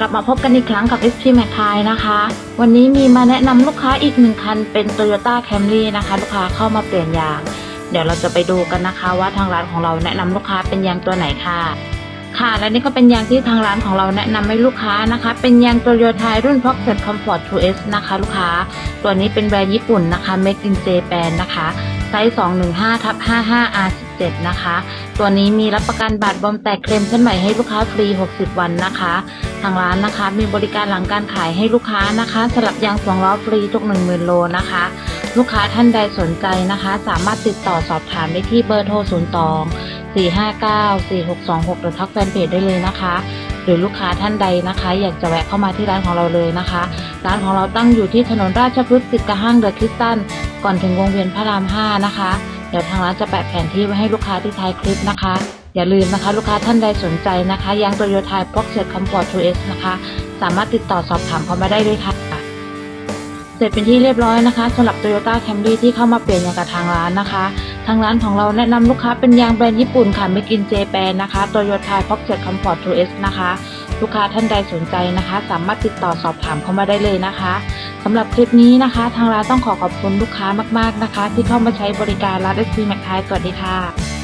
กลับมาพบกันอีกครั้งกับ SP m a c ายนะคะ วันนี้มีมาแนะนำลูกค้าอีกหนึ่งคันเป็น Toyota Camry นะคะ ลูกค้าเข้ามาเปลี่ยนยาง เดี๋ยวเราจะไปดูกันนะคะ ว่าทางร้านของเราแนะนำลูกค้าเป็นยางตัวไหนค่ะ ค่ะ และนี่ก็เป็นยางที่ทางร้านของเราแนะนำให้ลูกค้านะคะ เป็นยาง Toyota รุ่น Pocket Comfort 2S นะคะ ลูกค้า ตัวนี้เป็นแบรนด์ญี่ปุ่นนะคะ Made in Japan นะคะ ส์ 215ทับ55 R17 นะคะ ตัวนี้มีรับประกันบาดบอมแตกเคลมเส้นใหม่ให้ลูกค้าฟรี 60 วันนะคะ ทางร้านนะคะมีบริการหลังการขายให้ลูกค้านะคะสลับยางสองล้อฟรีทุก 10,000 โลนะคะ ลูกค้าท่านใดสนใจนะคะ สามารถติดต่อสอบถามได้ที่เบอร์โทร 02 459 4626 หรือทักแฟนเพจได้เลยนะคะหรือลูกค้าท่านใดนะคะ อยากจะแวะเข้ามาที่ร้านของเราเลยนะคะ ร้านของเราตั้งอยู่ที่ถนนราชพฤกษ์ติดกับห้างเดอะคริสตัน ก่อนถึงวงเวียนพระราม 5 นะคะ เดี๋ยวทางร้านจะแปะแผนที่ไว้ให้ลูกค้าที่ท้ายคลิปนะคะ อย่าลืมนะคะ ลูกค้าท่านใดสนใจนะคะยางโตโยต้าพ็อกเซ็ตคอมฟอร์ต 2S นะคะ สามารถติดต่อสอบถามเข้ามาได้เลยค่ะ เสร็จเป็นที่เรียบร้อยนะคะสำหรับ Toyota Camry ที่เข้ามาเปลี่ยนยางกับทางร้านนะคะ ทางร้านของเราแนะนำลูกค้าเป็นยางแบรนด์ญี่ปุ่นค่ะ Made in Japan นะคะ Toyota Pocket Comfort 2S นะคะ ลูกค้าท่านใดสนใจนะคะ สามารถติดต่อสอบถามเข้ามาได้เลยนะคะ สำหรับคลิปนี้นะคะ ทางร้านต้องขอขอบคุณลูกค้ามากๆนะคะ ที่เข้ามาใช้บริการร้านไอซีแมคไทยสวัสดีค่ะ